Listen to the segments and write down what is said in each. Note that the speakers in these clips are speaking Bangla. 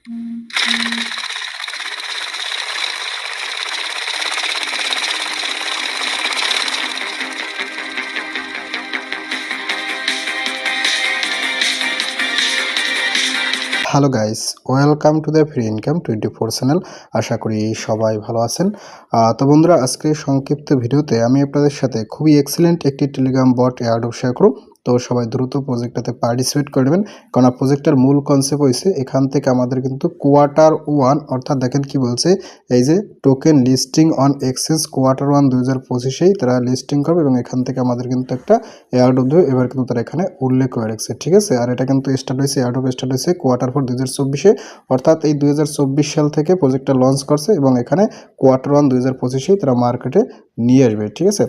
Hello guys welcome to the free income twenty four channel আশা করি সবাই ভালো আছেন। তো বন্ধুরা আজকে সংক্ষিপ্ত ভিডিওতে আমি আপনাদের সাথে খুবই এক্সিলেন্ট একটি টেলিগ্রাম বট অ্যাড শেয়ার করব। তো সবাই দ্রুত প্রজেক্টটাতে পার্টিসিপেট করে নেবেন। কারণ প্রজেক্টটার মূল কনসেপ্ট হয়েছে এখান থেকে আমাদের কিন্তু কোয়ার্টার ওয়ান অর্থাৎ দেখেন কি বলছে, এই যে token listing on access quarter one দু হাজার পঁচিশেই তারা লিস্টিং করবে এবং এখান থেকে আমাদের কিন্তু একটা এয়ার অফ দেবে এবার কিন্তু তারা এখানে উল্লেখ করে রাখছে, ঠিক আছে? আর এটা কিন্তু স্টার্ট হয়েছে এয়ার অফ স্টার্ট হয়েছে কোয়ার্টার ফোর দু হাজার চব্বিশে, অর্থাৎ এই দু হাজার চব্বিশ সাল থেকে প্রজেক্টটা লঞ্চ করছে এবং এখানে কোয়ার্টার ওয়ান দু হাজার পঁচিশেই তারা মার্কেটে নিয়ে আসবে, ঠিক আছে?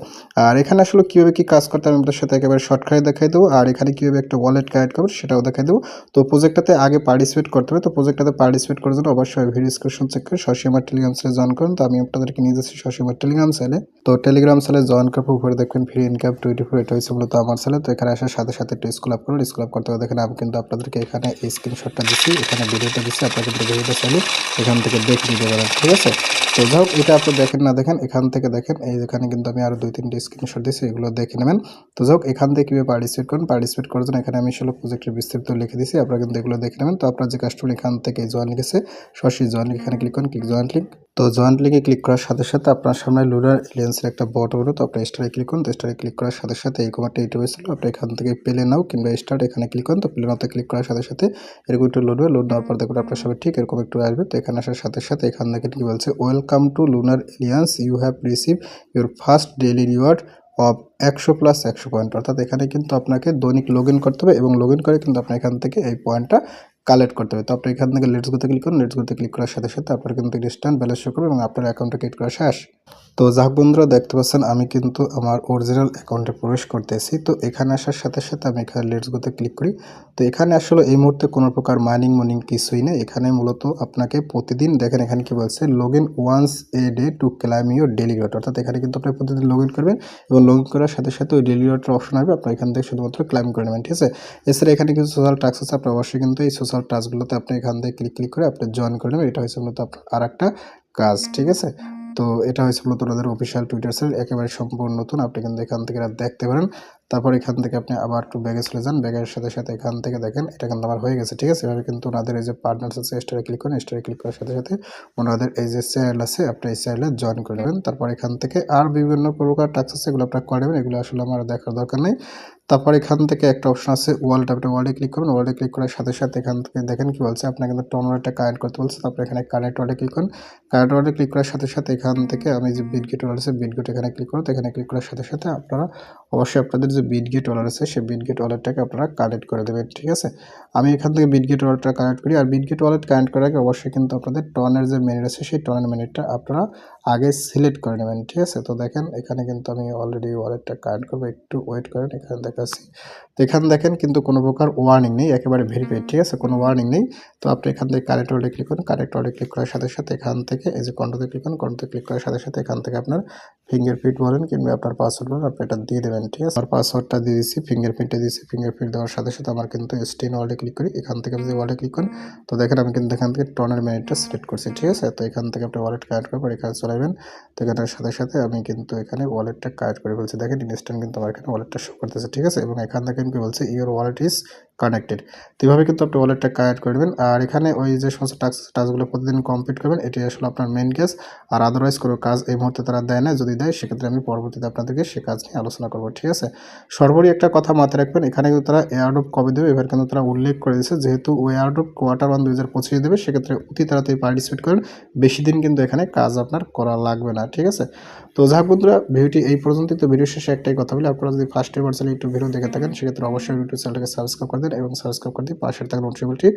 আর এখানে আসলে কীভাবে কী কাজ করতে আমি আপনাদের সাথে একেবারে শর্টকাটে দেখাই দেবো। আর এখানে কীভাবে একটা ওয়ালেট ক্রিয়েট করবে সেটাও দেখাই দেবো। তো প্রজেক্টটাতে আগে পার্টিসিপেট করতে হবে। তো প্রজেক্টটাতে পার্টিসিপেট করার জন্য অবশ্যই ভিডিও ডিসক্রিপশন চেক করে আমার টেলিগ্রাম চ্যানেলে জয়েন করুন। তো আমি আপনাদেরকে নিয়ে যাচ্ছি আমার টেলিগ্রাম চ্যানেলে তো টেলিগ্রাম চ্যানেলে জয়েন করার উপরে দেখবেন ফ্রি ইনকাম টোয়েন্টি ফোর এটা হচ্ছে মূলত আমার চ্যানেল তো এখানে আসার সাথে সাথে একটু স্কুল আপ করুন। স্কুল আপ করতে দেখেন আমি কিন্তু আপনাদেরকে এখানে স্ক্রিনশটটা দিচ্ছি। এখানে ভিডিওটা দিচ্ছি। আপনাদের ভিডিওটা চাইলে এখান থেকে দেখে নিতে পারেন, ঠিক আছে? তো যাই হোক, এটা আপনি দেখেন না, দেখেন, এখান থেকে দেখেন, এই এখানে কিন্তু আমি আরও দুই, তিনটে স্ক্রিনশট দিয়েছি এগুলো দেখে নেবেন। তো যাই হোক, এখান থেকে কীভাবে পার্টিসিপেট করুন পার্টিসিপেট করার জন্য এখানে আমি আসলে প্রজেক্টের বিস্তারিত লিখে দিয়েছি আপনারা কিন্তু এগুলো দেখে নেবেন। তো আপনার যে কাস্টমার এখান থেকে জয়েন লিখেছে, সরাসরি জয়েন এখানে ক্লিক করুন ক্লিক জয়েন লিঙ্ক তো জয়েন্ট লিঙ্কে ক্লিক করার সাথে সাথে আপনার সামনে লুনার এলিয়েন্সের একটা বট হলো, তো আপনি স্টারে ক্লিক করুন। তো স্টারে ক্লিক করার সাথে সাথে এই কমারটা এইটা হয়েছিল আপনি এখান থেকে পেলে নাও কিংবা স্টার্ট এখানে ক্লিক করুন। তো প্লে নাওতে ক্লিক করার সাথে সাথে এরকম একটু লোড হবে লোড নেওয়ার পর দেখুন আপনার সবাই ঠিক এরকম একটু আসবে। তো এখানে আসার সাথে সাথে এখান থেকে কি বলছে welcome to lunar aliens you have receive your first daily reward of একশো প্লাস একশো পয়েন্ট অর্থাৎ এখানে কিন্তু আপনাকে দৈনিক লগ করতে হবে এবং লগ করে কিন্তু আপনার এখান থেকে এই পয়েন্টটা কালেক্ট করতে হবে। তো আপনি এখান থেকে লেটস গোতে ক্লিক করুন। লেটস গোতে ক্লিক করার সাথে সাথে আপনার কিন্তু ইনস্ট্যান্ট ব্যালেন্স শো করবে এবং আপনার অ্যাকাউন্টে ক্রিয়েট করা শেষ তো যাক বন্ধুরা, দেখতে পাচ্ছেন, আমি কিন্তু আমার অরিজিনাল অ্যাকাউন্টে প্রবেশ করতেছি। তো এখানে আসার সাথে সাথে আমি এখানে লেটস গোতে ক্লিক করি। তো এখানে আসলে এই মুহূর্তে কোনো প্রকার মাইনিং মনিং কিছুই নেই। এখানে মূলত আপনাকে প্রতিদিন, দেখেন এখানে কি বলছে log in once a day to claim your daily reward অর্থাৎ এখানে কিন্তু আপনি প্রতিদিন লগ ইন করবেন এবং লগ ইন করার সাথে সাথে ওই ডেলি রিওয়ার্ডের অপশন আসবে আপনার এখান থেকে শুধুমাত্র ক্লাইম করে নেবেন, ঠিক আছে? এছাড়া এখানে কিছু সোশ্যাল টাস্ক আছে, আপনি অবশ্যই কিন্তু এই সোশ্যাল টাস্কগুলোতে আপনি এখান থেকে ক্লিক ক্লিক করে আপনি জয়েন করে নেবেন। এটা হচ্ছে মূলত আপনার আর একটা কাজ, ঠিক আছে? তো এটা হয়েছে মূলত ওদের অফিসিয়াল টুইটার সেল একেবারে সম্পূর্ণ নতুন। আপনি কিন্তু এখান থেকে দেখতে পারেন। তারপর এখান থেকে আপনি আবার একটু ব্যাগে চলে যান। ব্যাগের সাথে সাথে এখান থেকে দেখেন, এটা কিন্তু আমার হয়ে গেছে, ঠিক আছে? এভাবে কিন্তু ওনাদের এই যে পার্টনার্স আছে স্টারে ক্লিক করেন স্টারে ক্লিক করার সাথে সাথে ওনাদের এই যে চ্যানেল আছে, আপনি এই চ্যানেলে জয়েন করে নেবেন। তারপর এখান থেকে আর বিভিন্ন প্রকার টাক্স আছে, এগুলো আপনার করে নেবেন, এগুলো আসলে আমার দেখার দরকার নেই। তারপর এখান থেকে একটা অপশন আছে ওয়ার্ল্ড আপনি ওয়ার্ল্ডে ক্লিক করবেন ওয়ার্ল্ডে ক্লিক করার সাথে সাথে এখান থেকে দেখেন কি বলছে, আপনার কিন্তু ওয়ার্ডটা কানেক্ট করতে বলছে, তারপর এখানে কানেক্ট ওয়ার্ডে ক্লিক করুন। কানেক্ট ওয়ার্ডে ক্লিক করার সাথে সাথে এখান থেকে আমি যে বিটগেট ওয়ার্ড আছে বিটগেট এখানে ক্লিক করুন। এখানে ক্লিক করার সাথে সাথে আপনারা অবশ্যই আপনাদের যে বিটগেট ওয়ালেট আছে, সেই বিট বিটগেট ওয়ালেটটাকে আপনারা কানেক্ট করে দেবেন, ঠিক আছে? আমি এখান থেকে বিট বিটগেট ওয়ালেটটা কানেক্ট করি, আর বিট গেট ওয়ালেট কানেক্ট করার আগে অবশ্যই কিন্তু আপনাদের টনের যে মেনিট আছে, সেই টনের মেনিটটা আপনারা আগে সিলেক্ট করে নেবেন ঠিক আছে? তো দেখেন এখানে কিন্তু আমি অলরেডি ওয়ালেটটা কানেক্ট করব একটু ওয়েট করেন এখানে দেখাচ্ছি। তো এখানে দেখেন কিন্তু কোনো প্রকার ওয়ার্নিং নেই একেবারে ভেরিফাইড ঠিক আছে? কোনো ওয়ার্নিং নেই। তো আপনি এখান থেকে কানেক্ট ওয়ার্ডে ক্লিক করুন কানেক্ট ওয়ার্ডে ক্লিক করার সাথে সাথে এখান থেকে এই যে কন্টোতে ক্লিক করুন কন্টোতে ক্লিক করার সাথে সাথে এখান থেকে আপনার ফিঙ্গারপ্রিন্ট বলেন কিংবা আপনার পাসওয়ার্ড বলেন আপনি এটা দিয়ে দেবেন ঠিক আছে? আর পাসওয়ার্ডটা দিয়ে দিচ্ছি ফিঙ্গারপ্রিন্টে দিচ্ছি ফিঙ্গারপ্রিন্ট দেওয়ার সাথে সাথে আমার কিন্তু স্টেন ওয়ার্ডে ক্লিক করি এখান থেকে যদি ওয়ার্ডে ক্লিক করেন তো দেখেন আমি কিন্তু এখান থেকে টনের মিনিটটা সিলেক্ট করছি ঠিক আছে? তো এখান থেকে আপনি ওয়ালেট কানেক্ট করার পর এখানে চলাবেন। তো এখানের সাথে সাথে আমি কিন্তু এখানে ওয়ালেটটা কাজ করে বলছি দেখেন ইনস্ট্যান্ট কিন্তু আমার এখানে ওয়ালেটটা শো করতেছে, ঠিক আছে? এবং এখান থেকে কি বলছে? ইউর ওয়ালেট ইজ কানেক্টেড তো এইভাবে কিন্তু আপনি ওয়ালেটটা কানেক্ট করে দেবেন আর এখানে ওই যে সমস্ত টাস্ক টাস্কগুলো প্রতিদিন কমপ্লিট করবেন, এটি আসলে আপনার মেন কেস আর আদারওয়াইজ কোনো কাজ এই মুহূর্তে তারা দেয় না। যদি দেয়, সেক্ষেত্রে আমি পরবর্তীতে আপনাদেরকে সে কাজ নিয়ে আলোচনা করব, ঠিক আছে? সর্বোপরি একটা কথা মাথায় রাখবেন, এখানে কিন্তু তারা এয়ারড্রপ কবে দেবে? এবার কিন্তু তারা উল্লেখ করে দিয়েছে, যেহেতু ওই এয়ারড্রপ কোয়ার্টার ওয়ান দু হাজার পঁচিশে দেবে, সেক্ষেত্রে অতি তাড়াতাড়ি পার্টিসিপেট করেন। বেশি দিন কিন্তু এখানে কাজ আপনার করা লাগবে না, ঠিক আছে? তো যাক বন্ধুরা, ভিডিওটি এই পর্যন্তই। তো ভিডিও শেষে একটাই কথা বলি, আপনারা যদি ফার্স্ট এবার চ্যানেল একটু ভিডিও দেখে থাকেন, সেক্ষেত্রে অবশ্যই ইউটিউব চ্যানেলটাকে সাবস্ক্রাইব করে এবং সাবস্ক্রাইব করে দিয়ে পাশের থাকা নোটিফিকেশনটি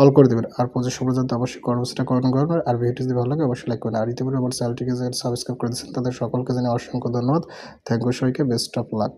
অল করে দেবেন। আর পঁচিশ পর্যন্ত অবশ্যই কর্মসূচিটা কমেন্ট করবেন আর ভিডিওটি যদি ভালো লাগে অবশ্যই লাইক করবেন। আর ইতিমধ্যে আমার চ্যানেলটিকে সাবস্ক্রাইব করে দিচ্ছেন তাদের সকলকে জানিয়ে অসংখ্য ধন্যবাদ। থ্যাংক ইউ সবাইকে বেস্ট অফ লাক